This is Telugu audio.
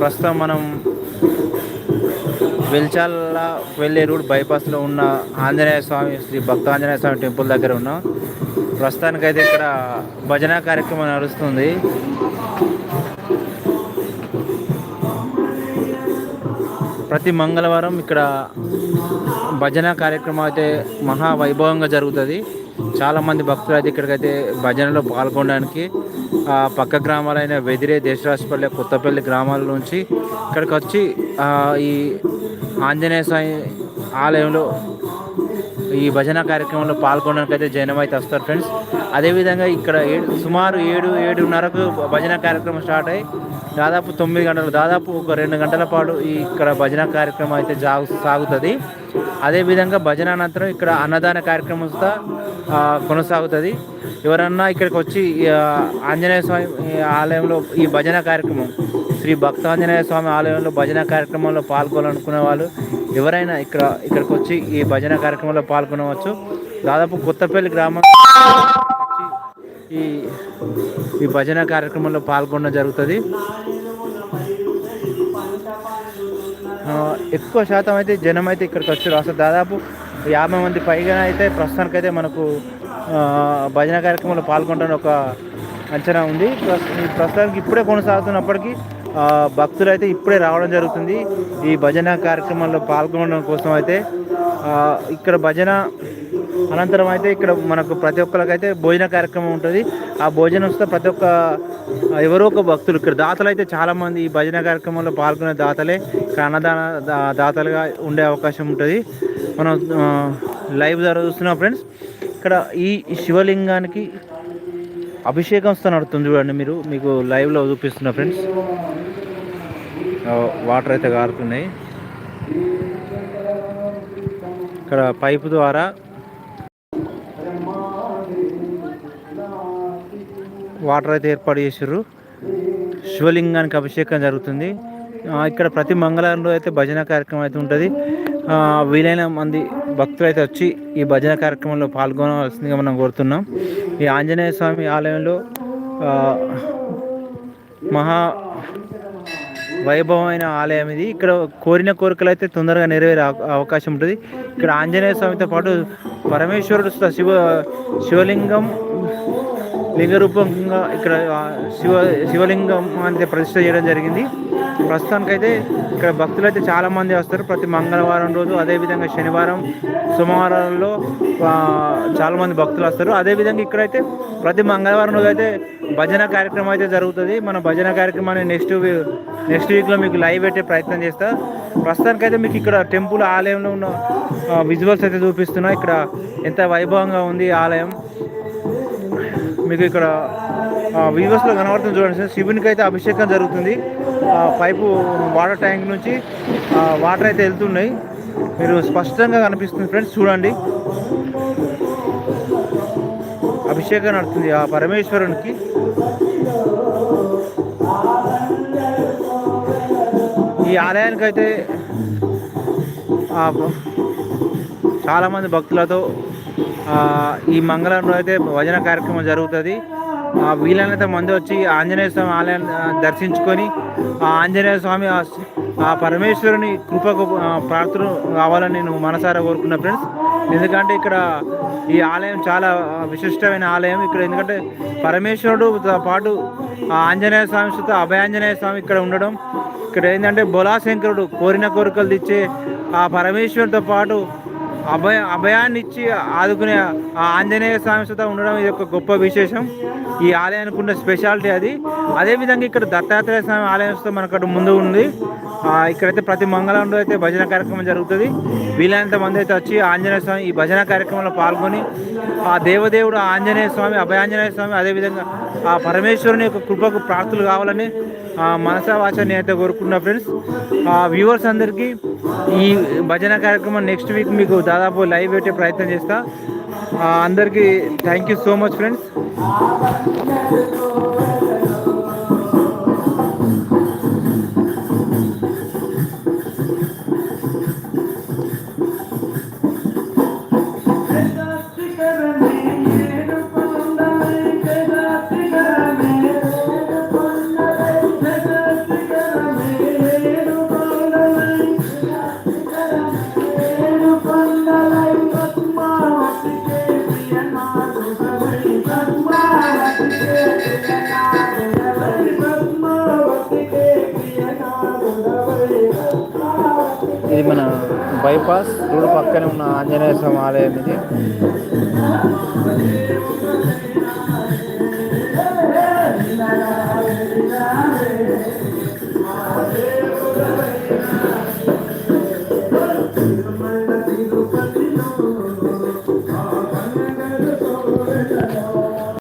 ప్రస్తుతం మనం వెల్చాల వెళ్ళే రూట్ బైపాస్లో ఉన్న ఆంజనేయ స్వామి శ్రీ భక్త ఆంజనేయ స్వామి టెంపుల్ దగ్గర ఉన్నాం. ప్రస్తుతానికైతే ఇక్కడ భజన కార్యక్రమం నడుస్తుంది. ప్రతి మంగళవారం ఇక్కడ భజన కార్యక్రమం అయితే మహా వైభవంగా జరుగుతుంది. చాలామంది భక్తులు అయితే ఇక్కడికైతే భజనలో పాల్గొనడానికి పక్క గ్రామాలైన వెదిరే దేశరాజపల్లి కొత్తపల్లి గ్రామాల నుంచి ఇక్కడికి వచ్చి ఈ ఆంజనేయ స్వామి ఆలయంలో ఈ భజన కార్యక్రమంలో పాల్గొనడానికి అయితే జనం అయితే వస్తారు ఫ్రెండ్స్. అదేవిధంగా ఇక్కడ ఏడు సుమారు ఏడు ఏడున్నరకు భజన కార్యక్రమం స్టార్ట్ అయ్యి దాదాపు తొమ్మిది గంటలు దాదాపు ఒక రెండు గంటల పాటు ఈ ఇక్కడ భజన కార్యక్రమం అయితే జాగు సాగుతుంది. అదేవిధంగా భజన అనంతరం ఇక్కడ అన్నదాన కార్యక్రమం కొనసాగుతుంది. ఎవరన్నా ఇక్కడికి వచ్చి ఆంజనేయ స్వామి ఆలయంలో ఈ భజన కార్యక్రమం శ్రీ భక్తాంజనేయ స్వామి ఆలయంలో భజన కార్యక్రమంలో పాల్గొనాలనుకునే వాళ్ళు ఎవరైనా ఇక్కడ ఇక్కడికి వచ్చి ఈ భజన కార్యక్రమంలో పాల్గొనవచ్చు. దాదాపు కొత్తపల్లి గ్రామం ఈ ఈ భజన కార్యక్రమంలో పాల్గొనడం జరుగుతుంది. ఎక్కువ శాతం అయితే జనం అయితే ఇక్కడికి వచ్చారు. అసలు దాదాపు యాభై మంది పైగా అయితే ప్రస్తుతానికైతే మనకు భజన కార్యక్రమంలో పాల్గొంటాను ఒక అంచనా ఉంది. ప్రస్తుతానికి ఇప్పుడే కొనసాగుతున్నప్పటికీ భక్తులు అయితే ఇప్పుడే రావడం జరుగుతుంది. ఈ భజన కార్యక్రమంలో పాల్గొనడం కోసం అయితే ఇక్కడ భజన అనంతరం అయితే ఇక్కడ మనకు ప్రతి ఒక్కరికైతే భోజన కార్యక్రమం ఉంటుంది. ఆ భోజనం వస్తే ప్రతి ఒక్క ఎవరో ఒక భక్తులు ఇక్కడ దాతలు అయితే చాలామంది ఈ భజన కార్యక్రమంలో పాల్గొనే దాతలే. ఇక్కడ అన్నదాన దాతలుగా ఉండే అవకాశం ఉంటుంది. మనం లైవ్ ద్వారా చూస్తున్నాం ఫ్రెండ్స్. ఇక్కడ ఈ శివలింగానికి అభిషేకం నడుతుంది చూడండి మీరు. మీకు లైవ్లో చూపిస్తున్నా ఫ్రెండ్స్. వాటర్ అయితే కారుతున్నాయి ఇక్కడ పైపు ద్వారా వాటర్ అయితే ఏర్పాటు చేసారు శివలింగానికి అభిషేకం జరుగుతుంది. ఇక్కడ ప్రతి మంగళవారం అయితే భజన కార్యక్రమం అయితే ఉంటుంది. వీలైన మంది భక్తులు అయితే వచ్చి ఈ భజన కార్యక్రమంలో పాల్గొనవలసిందిగా మనం కోరుతున్నాం. ఈ ఆంజనేయ స్వామి ఆలయంలో మహా వైభవమైన ఆలయం ఇది. ఇక్కడ కోరిన కోరికలు అయితే తొందరగా నెరవేరే అవకాశం ఉంటుంది. ఇక్కడ ఆంజనేయ స్వామితో పాటు పరమేశ్వరుడు శివ శివలింగం లింగరూపంగా ఇక్కడ శివ శివలింగం అనేది ప్రతిష్ట చేయడం జరిగింది. ప్రస్తుతానికైతే ఇక్కడ భక్తులు అయితే చాలామంది వస్తారు. ప్రతి మంగళవారం రోజు అదేవిధంగా శనివారం సోమవారంలో చాలామంది భక్తులు వస్తారు. అదేవిధంగా ఇక్కడైతే ప్రతి మంగళవారం రోజు అయితే భజన కార్యక్రమం అయితే జరుగుతుంది. మన భజన కార్యక్రమాన్ని నెక్స్ట్ నెక్స్ట్ వీక్లో మీకు లైవ్ పెట్టే ప్రయత్నం చేస్తా. ప్రస్తుతానికైతే మీకు ఇక్కడ టెంపుల్ ఆలయంలో ఉన్న విజువల్స్ అయితే చూపిస్తున్నా. ఇక్కడ ఎంత వైభవంగా ఉంది ఆలయం. మీకు ఇక్కడ వీవర్స్లో కనబడుతుంది చూడండి సార్. శివునికి అయితే అభిషేకం జరుగుతుంది. పైపు వాటర్ ట్యాంక్ నుంచి వాటర్ అయితే వెళ్తున్నాయి. మీరు స్పష్టంగా కనిపిస్తుంది ఫ్రెండ్స్ చూడండి. అభిషేకం నడుతుంది ఆ పరమేశ్వరునికి. ఈ ఆలయానికి అయితే చాలామంది భక్తులతో ఈ మంగళవారం అయితే భజన కార్యక్రమం జరుగుతుంది. వీలైనంత మంది వచ్చి ఆంజనేయ స్వామి ఆలయాన్ని దర్శించుకొని ఆ ఆంజనేయ స్వామి ఆ పరమేశ్వరుని కృపకు ప్రార్థన కావాలని నేను మనసారా కోరుకున్న ఫ్రెండ్స్. ఎందుకంటే ఇక్కడ ఈ ఆలయం చాలా విశిష్టమైన ఆలయం. ఇక్కడ ఎందుకంటే పరమేశ్వరుడుతో పాటు ఆంజనేయ స్వామి సుత అభయాంజనేయ స్వామి ఇక్కడ ఉండడం. ఇక్కడ ఏంటంటే బొలాశంకరుడు కోరిన కోరికలు తెచ్చే ఆ పరమేశ్వరుడితో పాటు అభయ అభయాన్ని ఇచ్చి ఆదుకునే ఆ ఆంజనేయ స్వామి సుత ఉండడం ఇది ఒక గొప్ప విశేషం. ఈ ఆలయానికి ఉన్న స్పెషాలిటీ అది. అదేవిధంగా ఇక్కడ దత్తాత్రేయ స్వామి ఆలయంతో మనకు ముందు ఉంది. ఇక్కడైతే ప్రతి మంగళవారం అయితే భజన కార్యక్రమం జరుగుతుంది. వీలైనంత మంది అయితే వచ్చి ఆంజనేయ స్వామి ఈ భజన కార్యక్రమంలో పాల్గొని ఆ దేవదేవుడు ఆంజనేయ స్వామి అభయాంజనేయ స్వామి అదేవిధంగా ఆ పరమేశ్వరుని యొక్క కృపకు ప్రార్థులు కావాలని మనసా వాచాన్ని అయితే కోరుకున్న ఫ్రెండ్స్ ఆ వ్యూవర్స్ అందరికీ ఈ భజన కార్యక్రమం నెక్స్ట్ వీక్ మీకు దాదాపు లైవ్ పెట్టే ప్రయత్నం చేస్తా. అందరికీ thank you so much friends bypass road పక్కనే ఉన్న ఆంజనేయ స్వామి ఆలయం ఇది.